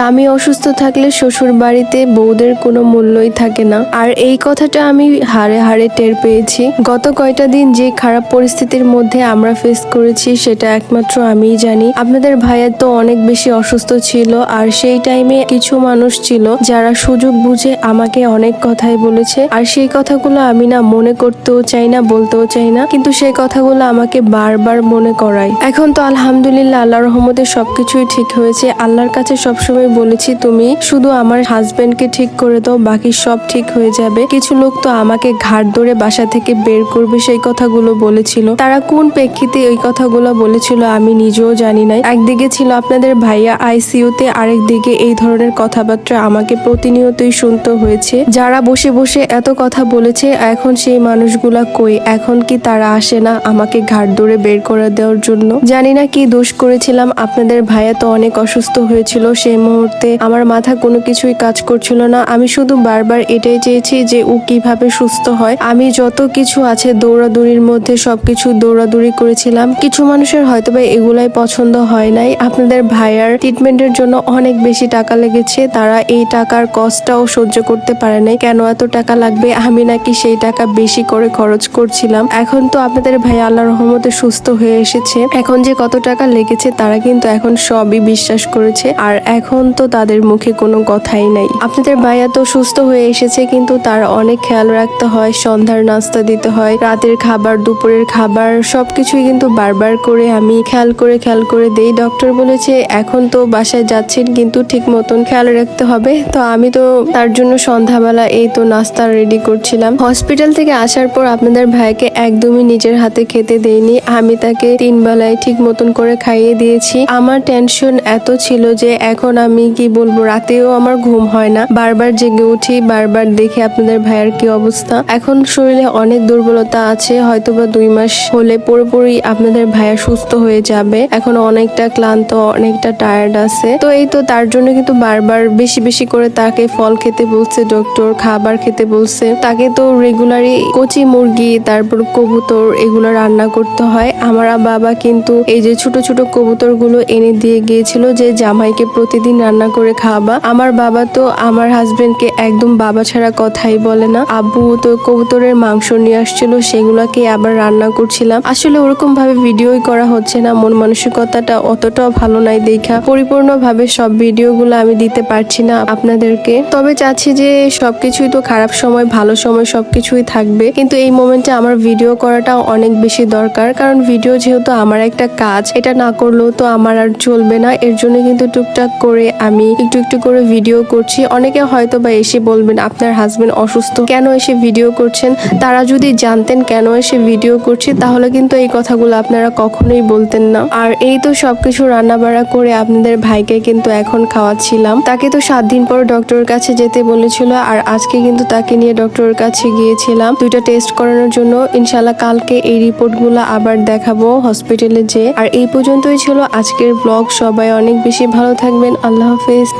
স্বামী অসুস্থ থাকলে শ্বশুর বাড়িতে বউদের কোনো মূল্যই থাকে না। আর এই কথাটা আমি হাড়ে হাড়ে টের পেয়েছি। গত কয়টা দিন যে খারাপ পরিস্থিতির মধ্যে আমরা ফেস করেছি, সেটা একমাত্র আমিই জানি। আপনাদের ভাইয়া তো অনেক বেশি অসুস্থ ছিল, আর সেই টাইমে কিছু মানুষ ছিল, যারা সুযোগ বুঝে আমাকে অনেক কথাই বলেছে। আর সেই কথাগুলো আমি না মনে করতেও চাই না, বলতেও চাই না, কিন্তু সেই কথাগুলো আমাকে বারবার মনে করায়। এখন তো আলহামদুলিল্লাহ আল্লাহ রহমতে সবকিছুই ঠিক হয়েছে। আল্লাহর কাছে সবসময় বলেছি তুমি, শুধু আমার হাজবেন্ডকে ঠিক করে দাও, বাকি সব ঠিক হয়ে যাবে। কিছু লোক তো আমাকে ঘাট ধরে বাসা থেকে বের করবে, সেই কথাগুলো বলেছিল। তারা কোন প্রেক্ষিতে ওই কথাগুলো বলেছিল আমি নিজেও জানি নাই। একদিকে ছিল আপনাদের ভাইয়া আইসিইউতে আরেক দিকে এই ধরনের কথাবার্তা আমাকে প্রতিনিয়তই শুনতে হয়েছে। যারা বসে বসে এত কথা বলেছে, এখন সেই মানুষগুলা কই? এখন কি তারা আসে না আমাকে ঘাট ধরে বের করে দেওয়ার জন্য? জানি না কি দোষ করেছিলাম। আপনাদের ভাইয়া তো অনেক অসুস্থ হয়েছিল, সেই মুহূর্তে আমার মাথা কোনো কিছুই কাজ করছিল না। আমি শুধু বারবার এটাই চেয়েছি যে ও কীভাবে সুস্থ হয়। আমি যত কিছু আছে দৌড়াদৌড়ির মধ্যে সবকিছু দৌড়াদৌড়ি করেছিলাম। কিছু মানুষের হয়তো বা এগুলাই পছন্দ হয় নাই। আপনাদের ভাইয়ার ট্রিটমেন্টের জন্য অনেক বেশি টাকা লেগেছে। তারা এই টাকার কষ্টটাও সহ্য করতে পারে নাই। কেন এত টাকা লাগবে? আমি নাকি সেই টাকা বেশি করে খরচ করছিলাম। এখন তো আপনাদের ভাই আল্লাহ রহমতে সুস্থ হয়ে এসেছে। এখন যে কত টাকা লেগেছে, তারা কিন্তু এখন সবই বিশ্বাস করেছে। আর এখন তো তাদের মুখে কোনো কথাই নাই। আপনাদের ভাইয়া তো সুস্থ হয়ে এসেছে, কিন্তু তার অনেক খেয়াল রাখতে হয়, সন্ধ্যার নাস্তা দিতে হয়, রাতের খাবার, দুপুরের খাবার, সবকিছুই কিন্তু বারবার করে আমি খেয়াল করে খেয়াল করে দেই। ডক্টর বলেছে, এখন তো বাসায় যাচ্ছেন, কিন্তু ঠিক মতন খেয়াল রাখতে হবে। তো আমি তো তার জন্য সন্ধ্যাবেলা এই তো নাস্তা রেডি করছিলাম। হসপিটাল থেকে আসার পর আপনাদের ভাইকে একদমই নিজের হাতে খেতে দেইনি। আমি তাকে তিন বেলায় ঠিক মতন করে খাইয়ে দিয়েছি। আমার টেনশন এত ছিল যে এখন আমি কি বলব, রাতেও আমার ঘুম হয় না। বারবার জেগে উঠি, বারবার দেখি আপনাদের ভাইয়ের কি অবস্থা। এখন শরীরে অনেক দুর্বলতা আছে হয়তো বা দুই মাস হলে পুরোপুরি আপনাদের ভাইয়া সুস্থ হয়ে যাবে। এখন অনেকটা ক্লান্ত, অনেকটা টায়ার্ড আছে। তো এই তো তার জন্য কিন্তু বারবার বেশি বেশি করে তাকে ফল খেতে বলছে ডক্টর খাবার খেতে বলছে। তাকে তো রেগুলারই কচি মুরগি, তারপর কবুতর এগুলো রান্না করতে হয়। আমার বাবা কিন্তু এই যে ছোট ছোট কবুতরগুলো এনে দিয়ে গিয়েছিল যে জামাইকে প্রতিদিন রান্না করে খাওয়াবা আমার বাবা তো আমার হাজবেন্ডকে একদম বাবা ছাড়া কথাই বলে না। আব্বু তো কবুতরের মাংস নিয়ে আসছিল, সেগুলোকে আবার রান্না করছিলাম। আসলে ওরকম ভাবে ভিডিওই করা হচ্ছে না। মন মানসিকতাটা অতটাও ভালো নাই দেখা। পরিপূর্ণ ভাবে সব ভিডিওগুলো আমি দিতে পারছি না আপনাদেরকে। তবে চাচ্ছি যে সবকিছুই তো খারাপ সময়, ভালো সময় সবকিছুই থাকবে। কিন্তু এই মোমেন্টে আমার ভিডিও করাটা অনেক বেশি দরকার। কারণ ভিডিও যেহেতু আমার একটা কাজ, এটা না করলেও তো আমার আর চলবে না। এর জন্য কিন্তু টুকটাক করে আমি একটু একটু করে ভিডিও করছি। অনেকে হয়তো বা এসে বলবেন, আপনার হাজবেন্ড অসুস্থ, কেন এসে ভিডিও করছেন? তারা যদি জানতেন কেন এসে ভিডিও করছি, তাহলে কিন্তু এই কথাগুলো আপনারা কখনোই বলতেন না। আর এই তো সবকিছু রান্না বাড়া করে আপনাদের ভাইকে কিন্তু এখন খাওয়াচ্ছিলাম। তাকে তো সাত দিন পর ডক্টরের কাছে যেতে বলেছিল, আর আজকে কিন্তু তাকে নিয়ে ডক্টরের কাছে গিয়েছিলাম। দুইটা টেস্ট করানোর জন্য। ইনশাল্লাহ কালকে এই রিপোর্টগুলো আবার দেখাবো হসপিটালে যে আর এই পর্যন্তই ছিল আজকের ব্লগ সবাই অনেক বেশি ভালো থাকবেন। আল্লাহ হাফেজ